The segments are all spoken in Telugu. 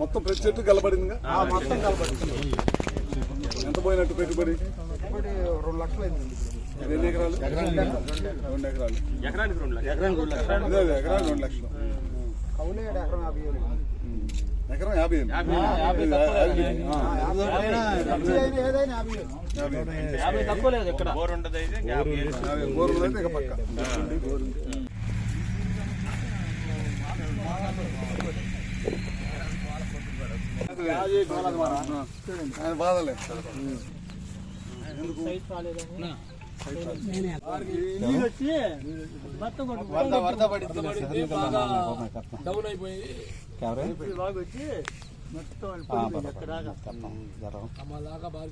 మొత్తం ప్రతి చెట్టు కలబడిందిగా? మొత్తం కలపడి ఎంత పోయినట్టు పెట్టుబడి? రెండు లక్షలు ఎకరాలు? రెండు ఎకరాలు. ఎకరానికి రెండు లక్షలు. ఎకరాలు రెండు లక్షలు. కౌలే ఎకరం యాభై యాభై తక్కువ లేదు. ఇక్కడ. బోర్ ఉండదు అయితే అయితే ఇక పక్క. బాధలే వరద వరద పడింది డౌన్ అయిపోయి బాగా వచ్చి మొత్తం వెళ్ళిపోయింది ఎక్కడ అమ్మ దాకా బాగా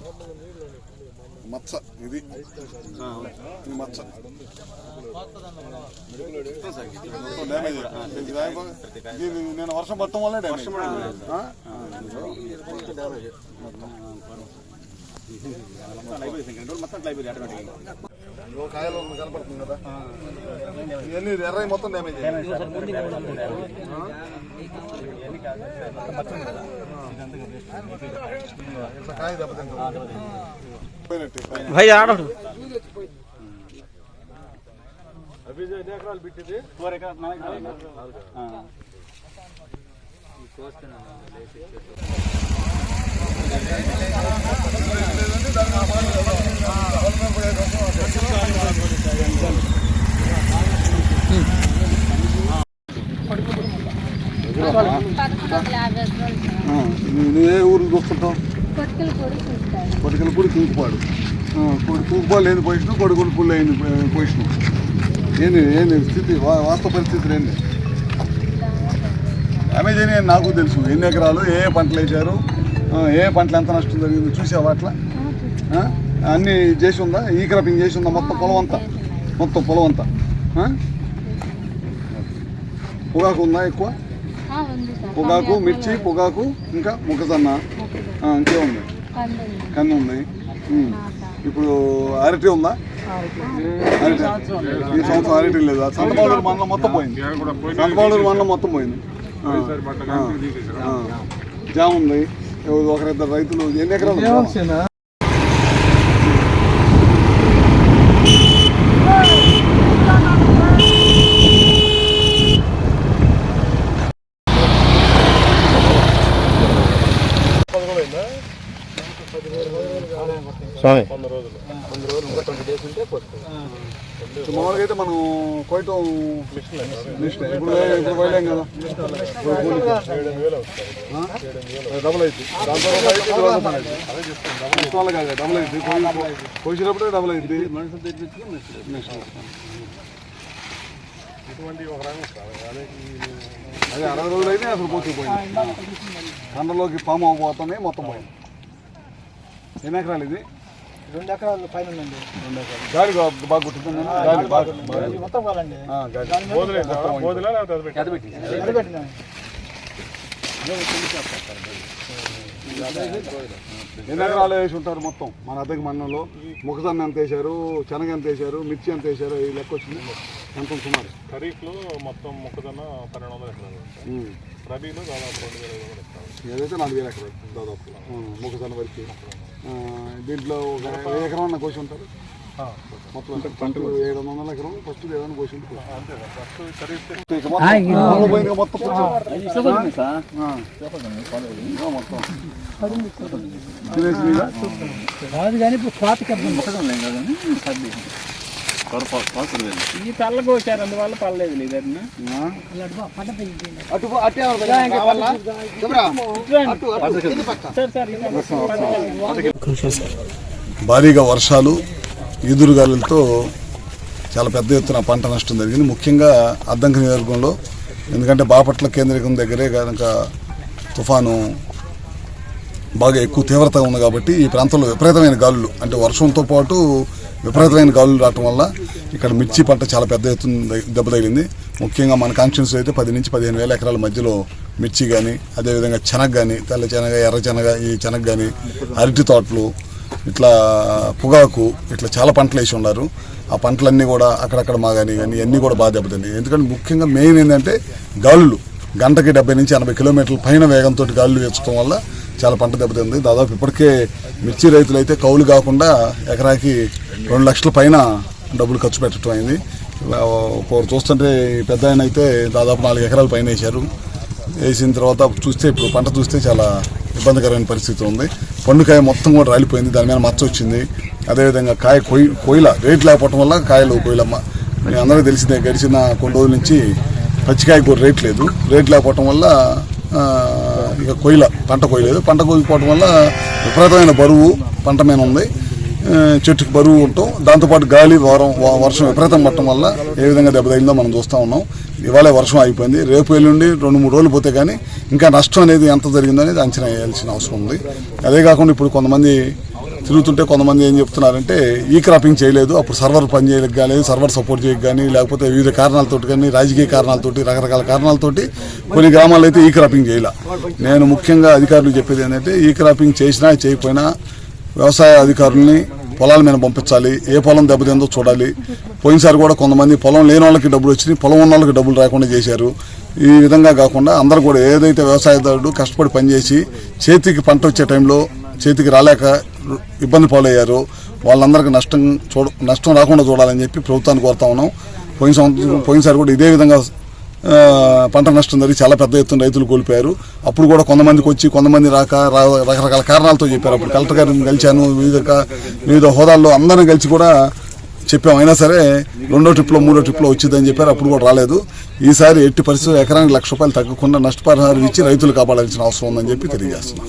మొత్తం. మచ్చ ఇది ఇది మచ్చ మొత్తం డ్యామేజ్. ఇది నేను వర్షం పడటం వల్ల డ్యామేజ్ ఆ? ఇదిగో కాయలు కనపడుతుంది కదా. ఇవన్నీ ఎర్రై మొత్తం డ్యామేజ్ కాయ దెబ్బతింటుంది. భయ్ ఆడడు పదకొండు వందల యాభై రూపాయలు సార్. ఆ, నువ్వు నువ్వు ఏ ఊరు చూస్తుంటావు కొట్టుకలు కూడా చూస్తారు తూకుపాడు తూకుపాడు లేని పొజిషన్ కొడుకులు పుల్లు అయిన పొజిషన్ ఏంది ఏంది స్థితి? వాస్తవ పరిస్థితులు ఏంది? అని నాకు తెలుసు. ఎన్ని ఎకరాలు ఏ ఏ పంటలు వేశారు? ఏ పంటలు ఎంత నష్టం జరిగింది చూసావా అట్లా? అన్నీ చేసి ఉందా? ఈ క్రాపింగ్ చేసి ఉందా? మొత్తం పొలం అంతా? మొత్తం పొలం అంతా? పొగాకు ఉందా ఎక్కువ? పొగాకు మిర్చి పొగాకు ఇంకా మొక్కజొన్న. ఆ, ఇంకే ఉంది కంది ఉంది. కన్ను ఉంది సార్. ఇప్పుడు అరటి ఉందా? అరటి ఈ సంవత్సరం అరటి లేదు? సంతబాడూరు మండలం మొత్తం పోయింది. సంతబాడూరు మండలం మొత్తం పోయింది. జామ ఉంది. ఒకరిద్దరు రైతులు ఎన్ని ఎకరాలు? స్వామి. మామూలుగా అయితే మనం కోయటం మిషన్ ఇప్పుడు ఇప్పుడు పోయలేం కదా. డబుల్ అయితే దాని తర్వాత కాదు డబుల్ అయితే కోసినప్పుడే డబుల్ అయితే మిషన్. అదే అరవై రోజులు అయితే అసలు పోతుకుపోయింది కండలోకి పాము అవ్వబోతున్నాయి మొత్తం పోయింది. ఎన్ని ఎకరాలు ఇది? రెండు ఎకరాల పైన ఉందండి. గాలి బా- బాగా కుట్టుతుంది గాలి బాగా బాగా- ఇది మొత్తం కావాలండి ఆ, గాలి. మొత్తం పోయింది. నిలబెట్టినా ఎన్ని ఎకరాలు వేసి ఉంటారు మొత్తం? మన అద్దెకి మన్నంలో మొక్కజొన్న ఎంత వేశారు? శనగ ఎంత వేశారు? మిర్చి ఎంత వేశారు? ఈ లెక్క వచ్చింది. ఎంత ఉంది సుమారు? ఖరీఫ్లో మొత్తం మొక్కజొన్న పన్నెండు వందల ఎకరాలు ఉమ్. రబీలో దాదాపు రెండు వేల ఐదు వందల ఎకరాలు. ఏదైతే నాలుగు వేల ఎకరాలు దాదాపు. మొక్కజొన్న వరకు. దీంట్లో ఒక ఎకరం అన్న కోసి ఉంటారు. మొత్తం అంటే పంటలు ఏడు వందల ఎకరం ఫస్ట్ ఏదైనా కోసి ఇక మొత్తం మొత్తం? కాదు కానీ ఇప్పుడు పాతిక ఈ అందువల్ల పర్లేదు లేదన్నా భారీగా వర్షాలు ఈదురుగాలులతో చాలా పెద్ద ఎత్తున పంట నష్టం జరిగింది. ముఖ్యంగా అద్దంకి నియోజకవర్గంలో ఎందుకంటే బాపట్ల కేంద్రీకం దగ్గరే కనుక తుఫాను బాగా ఎక్కువ తీవ్రత ఉంది కాబట్టి ఈ ప్రాంతంలో విపరీతమైన గాలులు అంటే వర్షంతో పాటు విపరీతమైన గాలులు రావటం వల్ల ఇక్కడ మిర్చి పంట చాలా పెద్ద ఎత్తున దెబ్బతగిలింది ముఖ్యంగా మన కాన్స్టిట్యూన్సీ అయితే పది నుంచి పదిహేను వేల ఎకరాల మధ్యలో మిర్చి కానీ అదేవిధంగా శనగ కానీ తెల్ల చెనగ ఎర్ర చెనగ ఈ చెనగ కానీ అరటి తోటలు ఇట్లా పొగాకు ఇట్లా చాలా పంటలు వేసి ఉన్నారు. ఆ పంటలన్నీ కూడా అక్కడక్కడ మా కానీ కానీ అన్నీ కూడా బాగా దెబ్బతింది ఎందుకంటే ముఖ్యంగా మెయిన్ ఏంటంటే గాలులు. గంటకి డెబ్బై నుంచి ఎనభై కిలోమీటర్ల పైన వేగంతో గాలులు వేసుకోవడం వల్ల చాలా పంట దెబ్బతింది. దాదాపు ఇప్పటికే మిర్చి రైతులు అయితే కౌలు కాకుండా ఎకరాకి రెండు లక్షల పైన డబ్బులు ఖర్చు పెట్టడం అయింది. ఒకరు చూస్తుంటే పెద్ద ఆయన అయితే దాదాపు నాలుగు ఎకరాల పైన వేశారు. వేసిన తర్వాత చూస్తే ఇప్పుడు పంట చూస్తే చాలా ఇబ్బందికరమైన పరిస్థితి ఉంది. పండుకాయ మొత్తం కూడా రాలిపోయింది. దాని మీద మచ్చ వచ్చింది. అదేవిధంగా కాయ కొయ్యి కొయ్యల రేట్ లేకపోవడం వల్ల కాయలు కోయిలమ్మ మీ అందరికీ తెలిసిందే గడిచిన కొన్ని రోజుల నుంచి పచ్చికాయ కూడా రేట్ లేదు. రేట్ లేకపోవటం వల్ల ఇక కొయ్యల పంట కొయ్యలేదు. పంట కొయ్యకపోవడం వల్ల విపరీతమైన బరువు పంట మీద ఉంది. చెట్టుకి బరువు ఉంటాం. దాంతోపాటు గాలి వారం వర్షం విపరీతం పట్టడం వల్ల ఏ విధంగా దెబ్బతగిందో మనం చూస్తూ ఉన్నాం. ఇవాళ వర్షం అయిపోయింది. రేపు ఎల్లుండి రెండు మూడు రోజులు పోతే కానీ ఇంకా నష్టం అనేది ఎంత జరిగిందో అనేది అంచనా వేయాల్సిన అవసరం ఉంది. అదే కాకుండా ఇప్పుడు కొంతమంది తిరుగుతుంటే కొంతమంది ఏం చెప్తున్నారంటే ఈ క్రాపింగ్ చేయలేదు అప్పుడు సర్వర్ పని చేయలేక కానీ సర్వర్ సపోర్ట్ చేయక కానీ లేకపోతే వివిధ కారణాలతో కానీ రాజకీయ కారణాలతోటి రకరకాల కారణాలతోటి కొన్ని గ్రామాల్లో అయితే ఈ క్రాపింగ్ చేయాల. నేను ముఖ్యంగా అధికారులు చెప్పేది ఏంటంటే ఈ క్రాపింగ్ చేసినా చేయకపోయినా వ్యవసాయ అధికారుల్ని పొలాల మీద పంపించాలి. ఏ పొలం దెబ్బతిందో చూడాలి. పోయినసారి కూడా కొంతమంది పొలం లేని వాళ్ళకి డబ్బులు వచ్చినాయి పొలం ఉన్న వాళ్ళకి డబ్బులు రాకుండా చేశారు. ఈ విధంగా కాకుండా అందరూ కూడా ఏదైతే వ్యవసాయదారుడు కష్టపడి పనిచేసి చేతికి పంట వచ్చే టైంలో చేతికి రాలేక ఇబ్బంది పాలయ్యారు. వాళ్ళందరికీ నష్టం చూడ నష్టం రాకుండా చూడాలని చెప్పి ప్రభుత్వాన్ని కోరుతా ఉన్నాం. పోయిన సంవత్సరం పోయినసారి కూడా ఇదే విధంగా పంట నష్టం జరిగి చాలా పెద్ద ఎత్తున రైతులు కోల్పోయారు. అప్పుడు కూడా కొంతమందికి వచ్చి కొంతమంది రాక రా- రకరకాల కారణాలతో చెప్పారు. అప్పుడు కలెక్టర్ గారిని కలిశాను వివిధ వివిధ హోదాల్లో అందరిని కలిసి కూడా చెప్పాం. అయినా సరే రెండో ట్రిప్లో మూడో ట్రిప్లో వచ్చిందని చెప్పారు. అప్పుడు కూడా రాలేదు. ఈసారి ఎట్టి పరిస్థితుల్లో ఎకరానికి లక్ష రూపాయలు తగ్గకుండా నష్టపరిహారం ఇచ్చి రైతులు కాపాడాల్సిన అవసరం ఉందని చెప్పి తెలియజేస్తున్నాం.